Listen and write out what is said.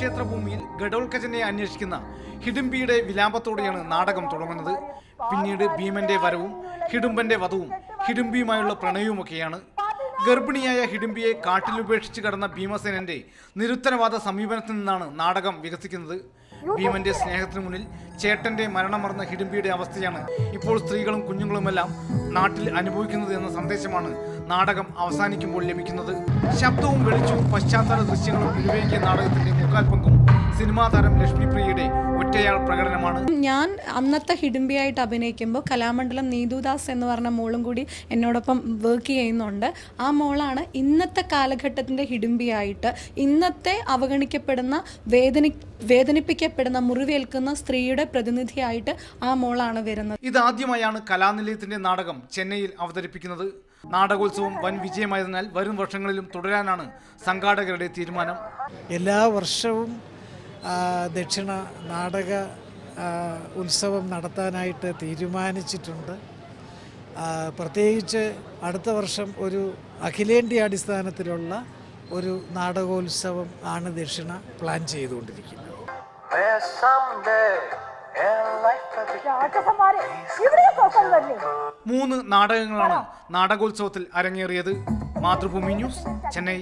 മാതൃഭൂമിയിൽ ഗഡോൽക്കജനെ അന്വേഷിക്കുന്ന ഹിഡുംബിയുടെ വിലാപത്തോടെയാണ് നാടകം തുടങ്ങുന്നത്. പിന്നീട് ഭീമന്റെ വരവും ഹിഡുംബന്റെ വധവും ഹിഡുംബിയുമായുള്ള പ്രണയവുമൊക്കെയാണ്. ഗർഭിണിയായ ഹിഡുംബിയെ കാട്ടിൽ ഉപേക്ഷിച്ച് കടന്ന ഭീമസേനന്റെ നിരുത്തരവാദ സമീപനത്തിൽ നിന്നാണ് നാടകം വികസിക്കുന്നത്. ഭീമന്റെ സ്നേഹത്തിന് മുന്നിൽ ചേട്ടന്റെ മരണമറന്ന ഹിഡുംബിയുടെ അവസ്ഥയാണ് ഇപ്പോൾ സ്ത്രീകളും കുഞ്ഞുങ്ങളുമെല്ലാം നാട്ടിൽ അനുഭവിക്കുന്നത് എന്ന സന്ദേശമാണ് നാടകം അവസാനിക്കുമ്പോൾ ലഭിക്കുന്നത്. ശബ്ദവും വെളിച്ചവും പശ്ചാത്തല ദൃശ്യങ്ങളും ഉപയോഗിക്കുന്ന നാടകത്തിന്റെ മുക്കാൽ പങ്കും സിനിമാ താരം ലക്ഷ്മിപ്രിയയുടെ ഒറ്റയാൾ പ്രകടനമാണ്. ഞാൻ അന്നത്തെ ഹിഡുംബിയായിട്ട് അഭിനയിക്കുമ്പോൾ കലാമണ്ഡലം നീതുദാസ് എന്ന് പറഞ്ഞ മോളും കൂടി എന്നോടൊപ്പം വർക്ക് ചെയ്യുന്നുണ്ട്. ആ മോളാണ് ഇന്നത്തെ കാലഘട്ടത്തിന്റെ ഹിഡുംബിയായിട്ട് ഇന്നത്തെ അവഗണിക്കപ്പെടുന്ന വേദനി വേദനിപ്പിക്കപ്പെടുന്ന മുറിവേൽക്കുന്ന സ്ത്രീയുടെ പ്രതിനിധിയായിട്ട് ആ മോളാണ് വരുന്നത്. ഇതാദ്യമായാണ് കലാനിലയത്തിന്റെ നാടകം ചെന്നൈയിൽ അവതരിപ്പിക്കുന്നത്. നാടകോത്സവം വൻ വിജയമായതിനാൽ വരും വർഷങ്ങളിലും തുടരാനാണ് സംഘാടകരുടെ തീരുമാനം. എല്ലാ വർഷവും ദക്ഷിണ നാടക ഉത്സവം നടത്താനായിട്ട് തീരുമാനിച്ചിട്ടുണ്ട്. പ്രത്യേകിച്ച് അടുത്ത വർഷം ഒരു അഖിലേന്ത്യാ അടിസ്ഥാനത്തിലുള്ള ഒരു നാടകോത്സവം ആണ് ദക്ഷിണ പ്ലാൻ ചെയ്തുകൊണ്ടിരിക്കുന്നത്. മൂന്ന് നാടകങ്ങളാണ് നാടകോത്സവത്തിൽ അരങ്ങേറിയത്. മാതൃഭൂമി ന്യൂസ് ചെന്നൈ